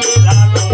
Dale.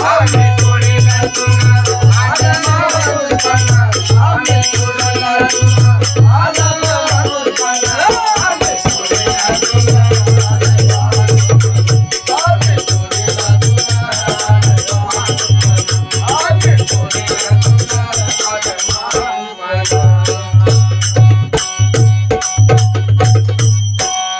आम्ही